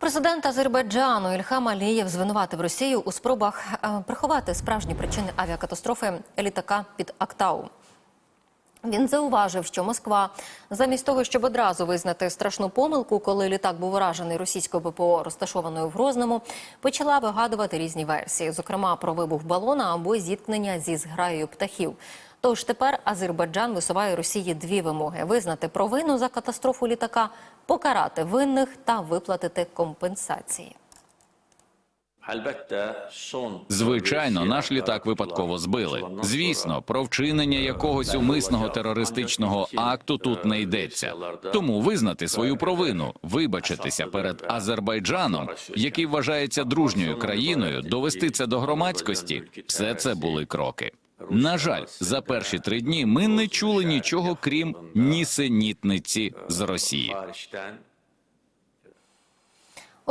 Президент Азербайджану Ільхам Алієв звинуватив Росію у спробах е, приховати справжні причини авіакатастрофи літака під Актау. Він зауважив, що Москва, замість того, щоб одразу визнати страшну помилку, коли літак був уражений російською ППО, розташованою в Грозному, почала вигадувати різні версії, зокрема про вибух балона або зіткнення зі зграєю птахів. Тож тепер Азербайджан висуває Росії дві вимоги: визнати провину за катастрофу літака, покарати винних та виплатити компенсації. Звичайно, наш літак випадково збили. Звісно, про вчинення якогось умисного терористичного акту тут не йдеться. Тому визнати свою провину, вибачитися перед Азербайджаном, який вважається дружньою країною, довести це до громадськості. Все це були кроки. На жаль, за перші три дні ми не чули нічого крім нісенітниці з Росії.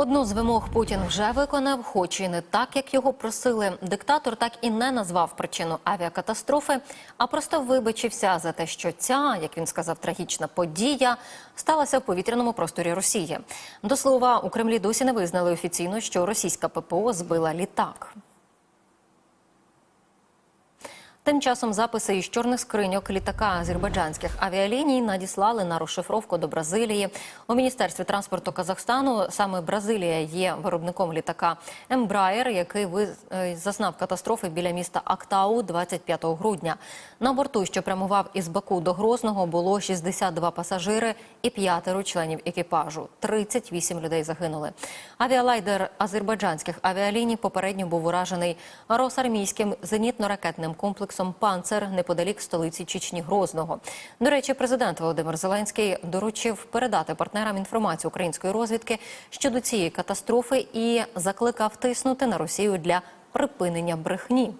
Одну з вимог Путін вже виконав, хоч і не так, як його просили. Диктатор так і не назвав причину авіакатастрофи, а просто вибачився за те, що ця, як він сказав, трагічна подія сталася в повітряному просторі Росії. До слова, у Кремлі досі не визнали офіційно, що російська ППО збила літак. Тим часом записи із чорних скриньок літака азербайджанських авіаліній надіслали на розшифровку до Бразилії. У міністерстві транспорту Казахстану саме Бразилія є виробником літака Ембраєр, який е, зазнав катастрофи біля міста Актау 25 грудня. На борту, що прямував із Баку до Грозного, було 62 пасажири і п'ятеро членів екіпажу. 38 людей загинули. Авіалайдер азербайджанських авіаліній попередньо був уражений росармійським зенітно-ракетним комплексом «Панцер» неподалік столиці Чечні Грозного. До речі, президент Володимир Зеленський доручив передати партнерам інформацію української розвідки щодо цієї катастрофи і закликав тиснути на Росію для припинення брехні.